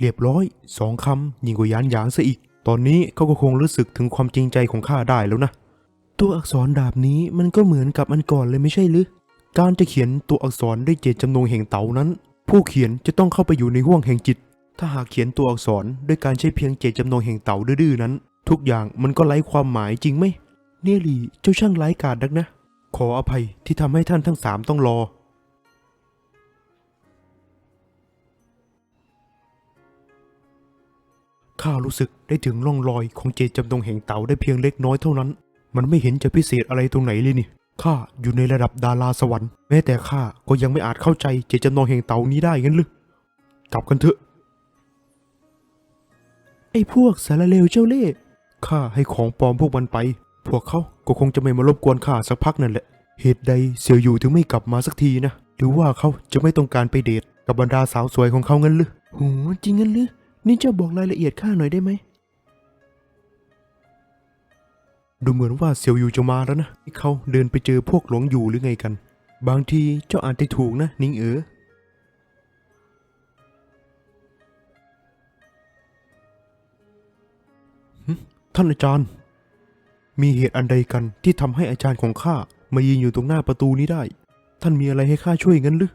เรียบร้อยสองคำยิ่งกว่ายานหยางซะอีก ตอนนี้เขาก็คงรู้สึกถึงความจริงใจของข้าได้แล้วนะ ตัวอักษรดาบนี้มันก็เหมือนกับอันก่อนเลยไม่ใช่หรือ การจะเขียนตัวอักษรด้วยเจตจำนงแห่งเต๋านั้น ผู้เขียนจะต้องเข้าไปอยู่ในห้วงแห่งจิต ถ้าหากเขียนตัวอักษรด้วยการใช้เพียงเจตจำนงแห่งเต๋าดื้อๆนั้น ทุกอย่างมันก็ไร้ความหมายจริงไหม เนยลีเจ้าช่างไร้กาจนักนะ ขออภัยที่ทำให้ท่านทั้งสามต้องรอ ข้ารู้สึกได้ถึงร่องรอยของเจตจำนงแห่งเต๋าได้เพียงเล็กน้อยเท่านั้น มันไม่เห็นจะพิเศษอะไรตรงไหนเลยนี่ข้าอยู่ในระดับดาราสวรรค์แม้แต่ข้าก็ยังไม่อาจเข้าใจเจตจำนงแห่งเต๋านี้ได้งั้นหรือกลับกันเถอะ ไอ้พวกสารเลวเจ้าเล่ห์ข้าให้ของปลอมพวกมันไป พวกเขาก็คงจะไม่มารบกวนข้าสักพักนั่นแหละ เหตุใดเสี่ยวอยู่ถึงไม่กลับมาสักทีนะ หรือว่าเขาจะไม่ต้องการไปเดทกับบรรดาสาวสวยของเขางั้นหรือโหจริงงั้นหรือ นี่เจ้าบอกรายละเอียดข้าหน่อยได้ไหม ดูเหมือนว่าเสี่ยวอยู่จะมาแล้วนะเขาเดินไปเจอพวกหลวงอยู่หรือไงกัน บางทีเจ้าอาจจะถูกนะ นิงเอ๋อท่านอาจารย์ มีเหตุอันใดกันที่ทำให้อาจารย์ของข้ามายืนอยู่ตรงหน้าประตูนี้ได้ ท่านมีอะไรให้ข้าช่วยงั้นหรือ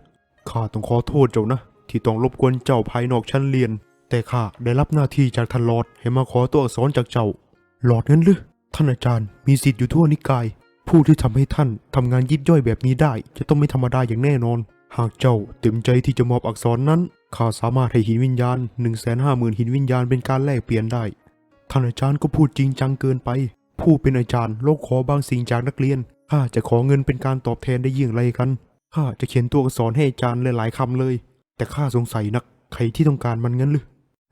ข้าต้องขอโทษเจ้านะ ที่ต้องรบกวนเจ้าภายนอกชั้นเรียน แต่ข้าได้รับหน้าที่จากท่านหลอดให้มาขอตัวอักษรจากเจ้าหลอดงั้นหรือท่านอาจารย์มีสิทธิ์อยู่ทั่วนิกาย ผู้ที่ทำให้ท่านทำงานยิบย่อยแบบนี้ได้ จะต้องไม่ธรรมดาอย่างแน่นอน หากเจ้าเต็มใจที่จะมอบอักษรนั้นข้าสามารถให้หินวิญญาณ 1 5 0 0 0 0หินวิญญาณเป็นการแลกเปลี่ยนได้ ท่านอาจารย์ก็พูดจริงจังเกินไป ผู้เป็นอาจารย์โลกขอบางสิ่งจากนักเรียนข้าจะขอเงินเป็นการตอบแทนได้ยิ่งไรกันข้าจะเขียนตัวอักษรให้อาจารย์หลายๆคำเลย แต่ข้าสงสัยนักใครที่ต้องการมันงั้นหรือ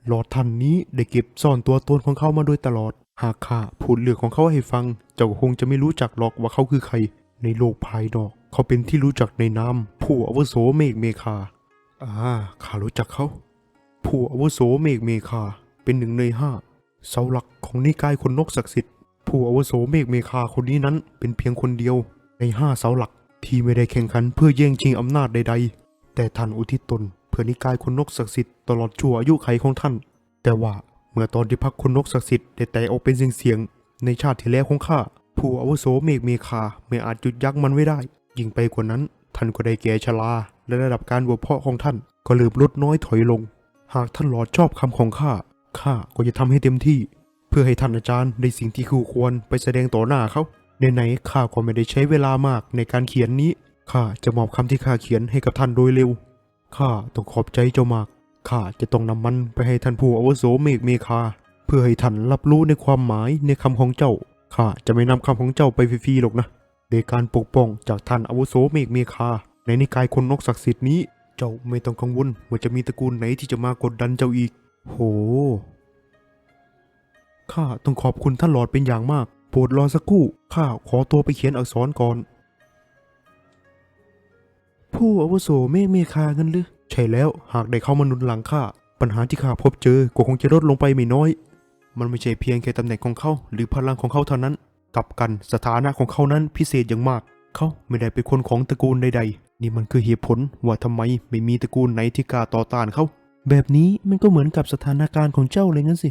หลอดท่านนี้ได้เก็บซ่อนตัวตนของเขามาโดยตลอด หากข้าพูดเรื่องของเขาให้ฟัง เจ้าคงจะไม่รู้จักหรอกว่าเขาคือใคร ในโลกภายนอก เขาเป็นที่รู้จักในนามผู้อวโสเมฆเมคาอ่าข้ารู้จักเขา ผู้อวโสเมฆเมคาเป็นหนึ่งในห้าเสาหลักของนิกายคนนกศักดิ์สิทธิ์ผู้อวโสเมฆเมคาคนนี้นั้นเป็นเพียงคนเดียว ในห้าเสาหลักที่ไม่ได้แข่งขันเพื่อแย่งชิงอำนาจใด ๆ แต่ท่านอุทิศตน เพื่อนิกายคนนกศักดิ์สิทธิ์ตลอดชั่วอายุไขของท่าน แต่ว่าเมื่อตอนที่พักคนนกศักดิ์สิทธิ์ได้แตกออกเป็นเสียงๆในชาติที่แล้วของข้าผู้อาวุโสเมฆเมคาไม่อาจหยุดยั้งมันไว้ได้ ยิ่งไปกว่านั้น ท่านก็ได้แก่ชราและระดับการบวชเพาะของท่าน ก็เริ่มลดน้อยถอยลง หากท่านหลอดชอบคำของข้าข้าก็จะทำให้เต็มที่ เพื่อให้ท่านอาจารย์ได้สิ่งที่คู่ควรไปแสดงต่อหน้าเขาในไหนข้าก็ไม่ได้ใช้เวลามากในการเขียนนี้ข้าจะมอบคำที่ข้าเขียนให้กับท่านโดยเร็ว ข้าต้องขอบใจเจ้ามาก ข้าจะต้องนำมันไปให้ท่านผู้อาวุโสเมฆเมคา เพื่อให้ท่านรับรู้ในความหมายในคำของเจ้า ข้าจะไม่นำคำของเจ้าไปฟรีๆหรอกนะโดยการปกป้องจากท่านอาวุโสเมฆเมคา ในนิกายคนนกศักดิ์สิทธิ์นี้ เจ้าไม่ต้องกังวลว่าจะมีตระกูลไหนที่จะมากดดันเจ้าอีก โห ข้าต้องขอบคุณท่านหลอดเป็นอย่างมาก โปรดรอสักครู่ ข้าขอตัวไปเขียนอักษรก่อน ผู้อาวุโสเมฆเมคากันหรือ ใช่แล้วหากได้เข้ามานุนหลังข้าปัญหาที่ข้าพบเจอก็คงจะลดลงไปไม่น้อย มันไม่ใช่เพียงแค่ตำแหน่งของเขาหรือพลังของเขาเท่านั้น กลับกันสถานะของเขานั้นพิเศษอย่างมาก เขาไม่ได้เป็นคนของตระกูลใดๆ นี่มันคือเหตุผลว่าทำไมไม่มีตระกูลไหนที่กล้าต่อต้านเขา แบบนี้มันก็เหมือนกับสถานการณ์ของเจ้าเลยงั้นสิ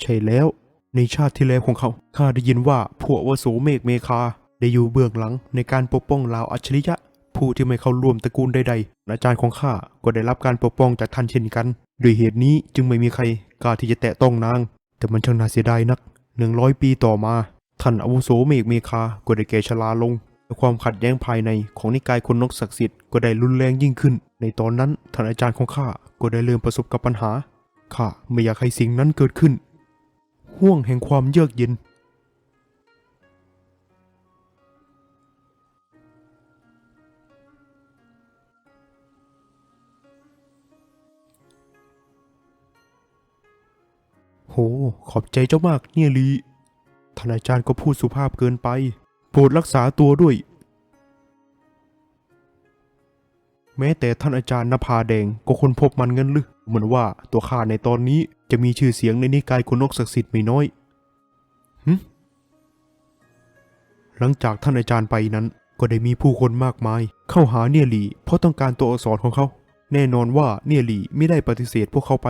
ใช่แล้ว ในชาติที่แล้วของเขาข้าได้ยินว่าพวกวโสเมฆเมคาได้อยู่เบื้องหลังในการปกป้องลาวอัจฉริยะ ผู้ที่ไม่เข้าร่วมตระกูลใดๆ อาจารย์ของข้าก็ได้รับการปกป้องจากท่านเช่นกัน ด้วยเหตุนี้จึงไม่มีใครกล้าที่จะแตะต้องนาง แต่มันช่างน่าเสียดายนักหนึ่งร้อยปีต่อมา ท่านอาวุโสเมฆเมคาก็ได้แก่ชราลงและความขัดแย้งภายในของนิกายคนนกศักดิ์สิทธิ์ก็ได้รุนแรงยิ่งขึ้น ในตอนนั้นท่านอาจารย์ของข้าก็ได้เริ่มประสบกับปัญหาข้าไม่อยากให้สิ่งนั้นเกิดขึ้น ห่วงแห่งความเยือกเย็น โห ขอบใจเจ้ามากเนี่ยลีท่านอาจารย์ก็พูดสุภาพเกินไป โปรดรักษาตัวด้วย แม้แต่ท่านอาจารย์นภาแดงก็ค้นพบมันเงินหรือเหมือนว่าตัวข้าในตอนนี้จะมีชื่อเสียงในนิกายคนนกศักดิ์สิทธิ์ไม่น้อยหึหลังจากท่านอาจารย์ไปนั้น ก็ได้มีผู้คนมากมาย เข้าหาเนียหลีเพราะต้องการตัวอักษรของเขา แน่นอนว่าเนียหลีไม่ได้ปฏิเสธพวกเขาไป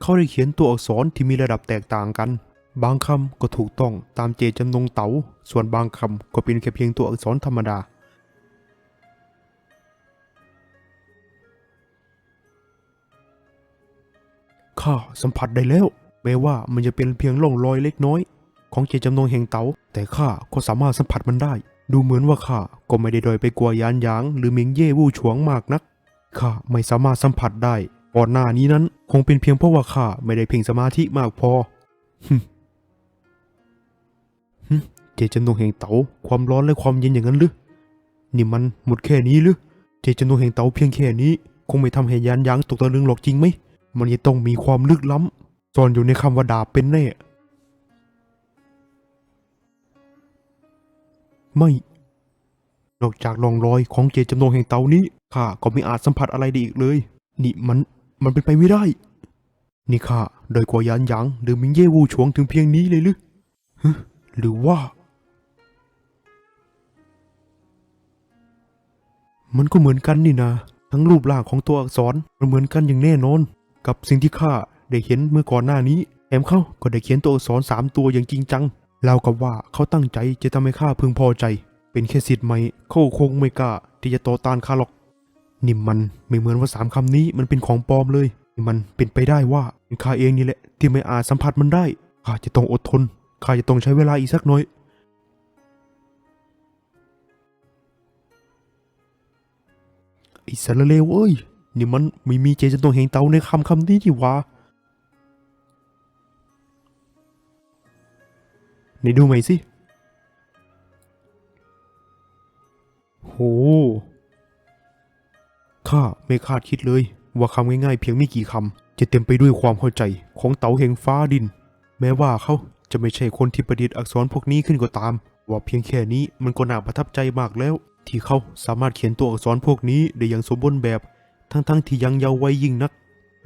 เขาได้เขียนตัวอักษรที่มีระดับแตกต่างกัน บางคำก็ถูกต้องตามเจตจำนงเต๋า ส่วนบางคำก็เป็นแค่เพียงตัวอักษรธรรมดา ข้าสัมผัสได้แล้ว แม้ว่ามันจะเป็นเพียงร่องรอยเล็กน้อย ของเจตจำนงแห่งเต๋า แต่ข้าก็สามารถสัมผัสมันได้ ดูเหมือนว่าข้าก็ไม่ได้ดอยไปกว่ายานยาง หรือเมิงเย่วู่ฉวงมากนักข้าไม่สามารถสัมผัสได้ ก่อนหน้านี้นั้นคงเป็นเพียงเพราะว่าข้าไม่ได้เพ่งสมาธิมากพอเจตจำนงแห่งเตาความร้อนและความเย็นอย่างนั้นหรือนี่มันหมดแค่นี้หรือเจตจำนงแห่งเตาเพียงแค่นี้ คงไม่ทำให้ยานยางตกตะลึงหรอกจริงไหมมันจะต้องมีความลึกล้ำซ่อนอยู่ในคำว่าดาบเป็นแน่ไม่ นอกจากร่องรอยของเจตจำนงแห่งเตานี้ข้าก็ไม่อาจสัมผัสอะไรได้อีกเลย นี่มัน มันเป็นไปไม่ได้ นี่ข้าโดยกว่ายานยางหรือมิงเย่วูฉวงถึงเพียงนี้เลยหรือหรือว่า มันก็เหมือนกันนี่นาทั้งรูปร่างของตัวอักษรมันเหมือนกันอย่างแน่นอน กับสิ่งที่ข้าได้เห็นเมื่อก่อนหน้านี้แถมเขาก็ได้เขียนตัวอักษรสามตัวอย่างจริงจังแล้วกับว่าเขาตั้งใจจะทำให้ข้าพึงพอใจ เป็นแค่สิทธิ์ใหม่เขาคงไม่กล้าที่จะต่อต้านข้าหรอก นี่มันไม่เหมือนว่าสามคำนี้มันเป็นของปลอมเลยนี่มันเป็นไปได้ว่าเป็นข้าเองนี่แหละ ที่ไม่อาจสัมผัสมันได้ข้าจะต้องอดทนข้าจะต้องใช้เวลาอีกสักหน่อยไอ้สารเลวเอ้ยนี่มันไม่มีเจตจำนงแห่งเตาในคำคำนี้ที่วะนี่ดูไหมสิโห ข้าไม่คาดคิดเลย ว่าคำง่ายๆเพียงไม่กี่คำจะเต็มไปด้วยความเข้าใจของเต๋าแห่งฟ้าดิน แม้ว่าเขาจะไม่ใช่คนที่ประดิษฐ์อักษรพวกนี้ขึ้นก็ตาม ว่าเพียงแค่นี้มันก็น่าประทับใจมากแล้ว ที่เขาสามารถเขียนตัวอักษรพวกนี้ได้อย่างสมบูรณ์แบบ ทั้งๆที่ยังเยาว์วัยยิ่งนัก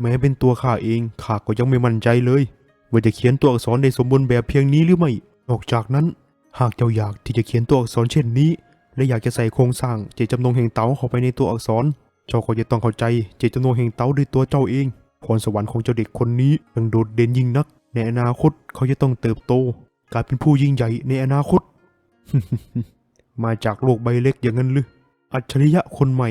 แม้เป็นตัวข้าเองข้าก็ยังไม่มั่นใจเลยว่าจะเขียนตัวอักษรได้สมบูรณ์แบบเพียงนี้หรือไม่ นอกจากนั้น หากเจ้าอยากที่จะเขียนตัวอักษรเช่นนี้ และอยากจะใส่โครงสร้างเจตจำนงแห่งเต๋าเข้าไปในตัวอักษร เจ้าก็จะต้องเข้าใจเจตจำนงแห่งเต๋าด้วยตัวเจ้าเอง พรสวรรค์ของเจ้าเด็กคนนี้ยังโดดเด่นยิ่งนัก ในอนาคตเขาจะต้องเติบโต กลายเป็นผู้ยิ่งใหญ่ในอนาคต มาจากโลกใบเล็กอย่างนั้นหรืออัจฉริยะคนใหม่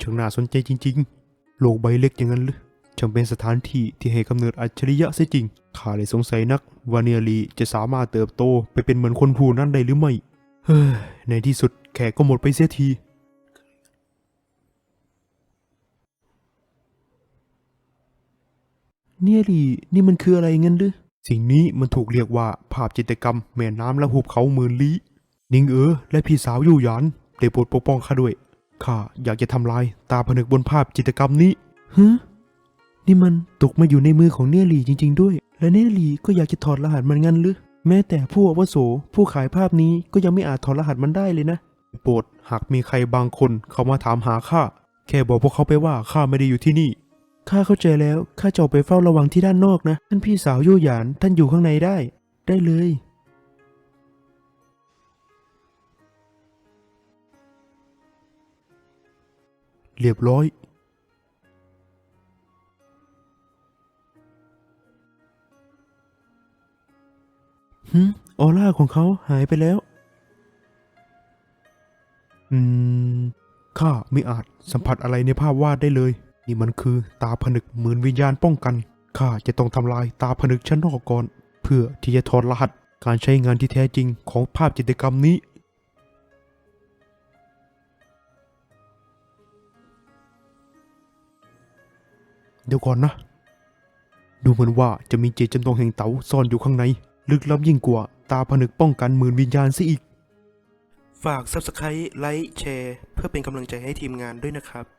ช่างน่าสนใจจริง ๆ โลกใบเล็กอย่างนั้นหรือช่างเป็นสถานที่ที่ให้กำเนิดอัจฉริยะเสียจริง ข้าเลยสงสัยนักวาเนียรีจะสามารถเติบโตไปเป็นเหมือนคนผู้นั้นได้หรือไม่ เฮ้ย ในที่สุดแขกก็หมดไปเสียที เนี่ยรีนี่มันคืออะไรเงี้ยหรือสิ่งนี้มันถูกเรียกว่าภาพจิตรกรรมแม่น้ำและหุบเขาหมื่นลี้นิงเอ๋อและพี่สาวยู่หยานได้โปรดปกป้องข้าด้วยข้าอยากจะทำลายตาผนึกบนภาพจิตรกรรมนี้ฮะนี่มันตกมาอยู่ในมือของเนียหลีจริง ๆ ด้วย และเนียหลีก็อยากจะถอดรหัสมันงั้นหรือแม้แต่ผู้อวโสผู้ขายภาพนี้ก็ยังไม่อาจถอดรหัสมันได้เลยนะ โปรดหากมีใครบางคนเข้ามาถามหาข้าแค่บอกพวกเขาไปว่าข้าไม่ได้อยู่ที่นี่ ข้าเข้าใจแล้ว ข้าจะออกไปเฝ้าระวังที่ด้านนอกนะ ท่านพี่สาวยู่หยาน ท่านอยู่ข้างในได้ ได้เลย เรียบร้อย หืมออร่าของเขาหายไปแล้ว อืม ข้าไม่อาจสัมผัสอะไรในภาพวาดได้เลย นี่มันคือตาผนึกหมื่นวิญญาณป้องกัน ข้าจะต้องทำลายตาผนึกชั้นนอกก่อน เพื่อที่จะถอดรหัสการใช้งานที่แท้จริงของภาพจิตรกรรมนี้ เดี๋ยวก่อนนะ ดูเหมือนว่าจะมีเจตจำนงแห่งเต๋าซ่อนอยู่ข้างใน ลึกล้ำยิ่งกว่าตาผนึกป้องกันหมื่นวิญญาณซะอีก ฝาก Subscribe ไลค์แชร์ เพื่อเป็นกำลังใจให้ทีมงานด้วยนะครับ